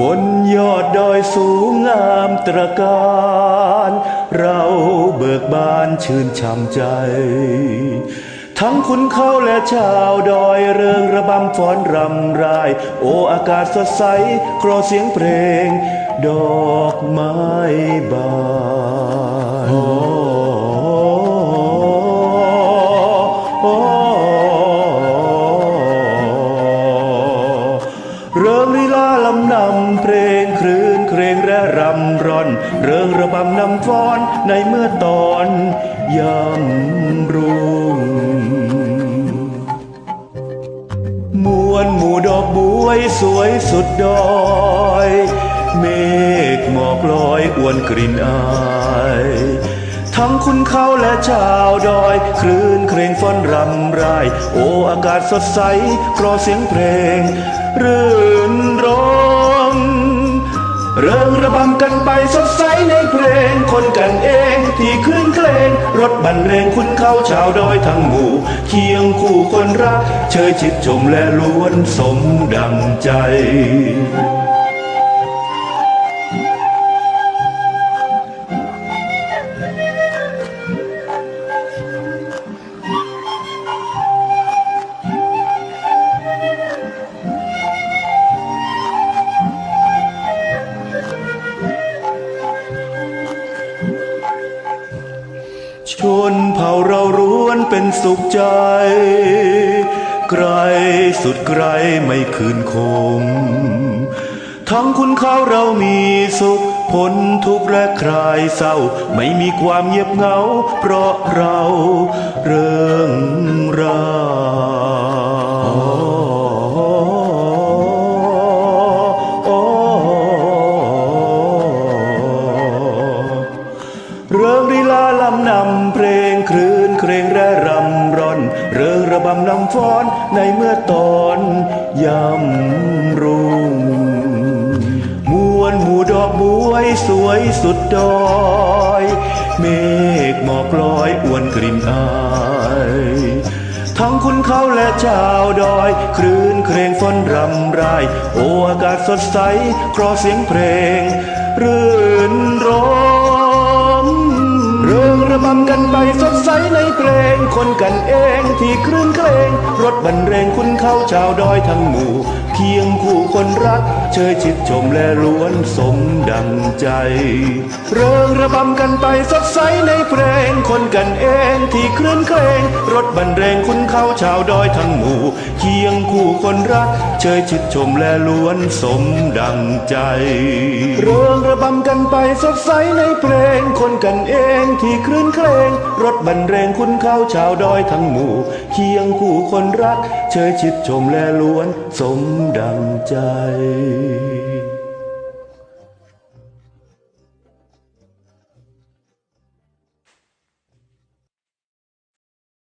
บนยอดดอยสูงงามตระการ เราเบิกบานชื่นช่ำใจ ทั้งคุณเขาและชาวดอยเริงระบำฟ้อนรำไราย โออากาศสดใส ครอเสียงเพลง ดอกไม้บานำเพลงครืนเครงและรำร้อน เริงระบำนำฟ้อนในเมื่อตอนยำรุ่งมวนหมู่ดอกบวยสวยสุดดอย เมฆหมอกลอยอวนกลิ่นอายทั้งคุณเขาและชาวดอย คลื่นเครงฟ้อนรำไรโออากาศสดใสกรอเสียงเพลงรื่นร เริงระบำกันไปสดใสในเพลง คนกันเองที่ขึ้นเคลง รถบรรเลงคุณเขาชาวดอยทั้งหมู่ เคียงคู่คนรัก เชยชิดชมและล้วนสมดังใจ ชนเผ่าเราร้วนเป็นสุขใจ ไกลสุดไกลไม่คืนคง ทั้งคุณเขาเรามีสุขพ้นทุกข์และคลายเศร้า ไม่มีความเงียบเหงา เพราะเราเริงรา ริงระบำนำฟ้อนในเมื่อตอนยำรุ่งมวนหมู่ดอกบวยสวยสุดดอย เมฆหมอกลอยอวนกลิ่นอายทั้งคุณเขาและชาวดอย คลื่นเครงฟ้นรำไรโออากาศสดใสครอเสียงเพลงเรื่น คนกันเองที่คลื่นเคลงรถบรรเลงคุณเขาชาวดอยทั้งหมู่ เคียงคู่คนรัก เชยชิดชมและล้วนสมดังใจ เริงระบำกันไปสดใสในเพลง คนกันเองที่คลื่นเคลงรถบรรเลงคุณเขาชาวดอยทั้งหมู่ เคียงคู่คนรัก เชยชิดชมและล้วนสมดังใจ เริงระบำกันไปสดใสในเพลง คนกันเองที่คลื่นเคลงรถบรรเลงคุณเขาชาวาวดอยทั้งหมู่ เคียงคู่คนรัก เชยชิดชมและล้วนสมดังใจ